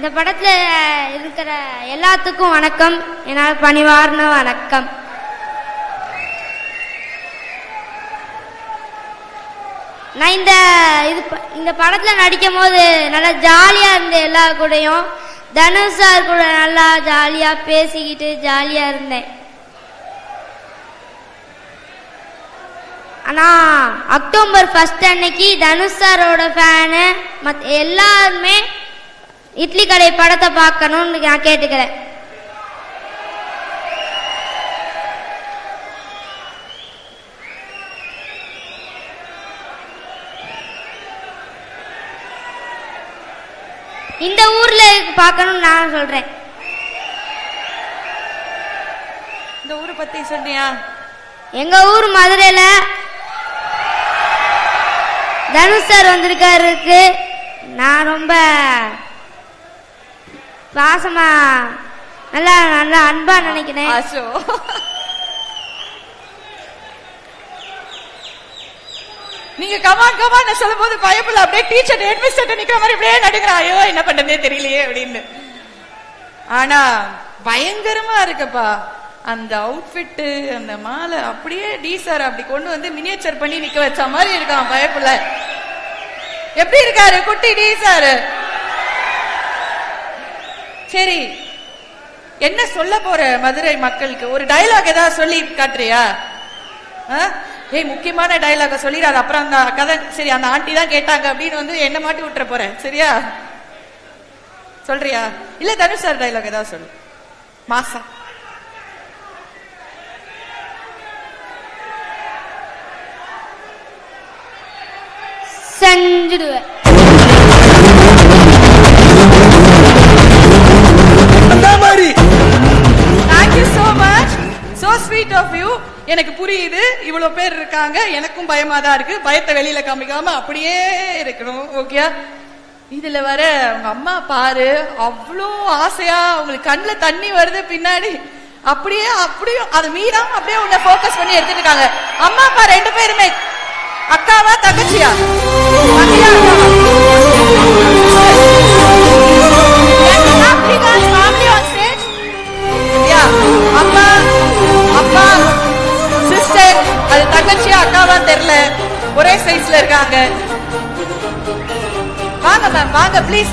இந்த படத்துல இருக்கிற எல்லாத்துக்கும் வணக்கம். என்னால் பணிவார்ந்த வணக்கம். நான் இந்த இது ப- இந்த படத்துல நடிக்கும் போது நல்லா ஜாலியா இருந்தேன் எல்லா கூடயும் தனுஷ் சார் கூட நல்லா ஜாலியா பேசிக்கிட்டு ஜாலியா இருந்தேன். ஆனா அக்டோபர் ஃபர்ஸ்ட் அன்னைக்கு தனுஷ் சாரோட ஃபேனு மத் எல்லாருமே இட்லி கடை படத்தை பார்க்கணும்னு நான் கேட்டுக்கிறேன். இந்த ஊர்ல பார்க்கணும்னு நான் சொல்றேன். இந்த ஊரை பத்தி சொன்னியா? எங்க ஊர் மதுரையில தனுஷ் சார் வந்திருக்காருக்கு நான் ரொம்ப பாசமா நல்லா நல்லா அன்பா நினைக்கிறேன். ஆசோ நீங்க கமான் கமான் சொல்லும் போது பயப்படல. அப்படியே டீச்சர் ஹெட்மிஸ்டர் நிக்கிற மாதிரி அப்படியே நடுக்கிறா ஐயோ என்ன பண்றதே தெரியலையே அப்படின்னு. ஆனா பயங்கரமா இருக்குப்பா. அந்த அவுட்ஃபிட்டு அந்த மாலை அப்படியே டி சார் அப்படி கொண்டு வந்து மினியேச்சர் பண்ணி நிக்க வச்ச மாதிரி இருக்கான். பயப்புல எப்படி இருக்காரு குட்டி டி சார் சரி என்ன சொல்ல போற மதுரை மக்களுக்கு? ஒரு டயலாக் ஏதாவது சொல்லி காட்டுறியா? ஆ? ஏய் முக்கியமான டயலாக சொல்லிடாத. அப்புறம் அந்த கதை சரி அந்த ஆண்டி தான் கேட்டாங்க அப்படின்னு வந்து என்ன மாட்டி விட்டுற போறேன் சரியா? சொல்றியா? இல்ல தனுஷ் சார் டயலாக் ஏதாவது சொல்லு. மாசா. செஞ்சுடுவேன். எனக்கு புரியுது இவ்வளவு பேர் இருக்காங்க எனக்கும் பயமா தான் இருக்கு பயத்தை வெளியில காமிக்காம அப்படியே இருக்கணும் ஓகே இதுல வர உங்க அம்மா பாரு அவ்வளோ ஆசையா அவங்களுக்கு கண்ணுல தண்ணி வருது பின்னாடி. அப்படியே அப்படியே அது மீறாம அப்படியே உன்னை ஃபோக்கஸ் பண்ணி எடுத்துட்டு இருக்காங்க. அம்மா அப்பா ரெண்டு பேருமே அக்காவா தங்கச்சியா? என்னவா தெரியல. ஒரே சைஸ்ல இருக்காங்க. வாங்க மேம் வாங்க ப்ளீஸ்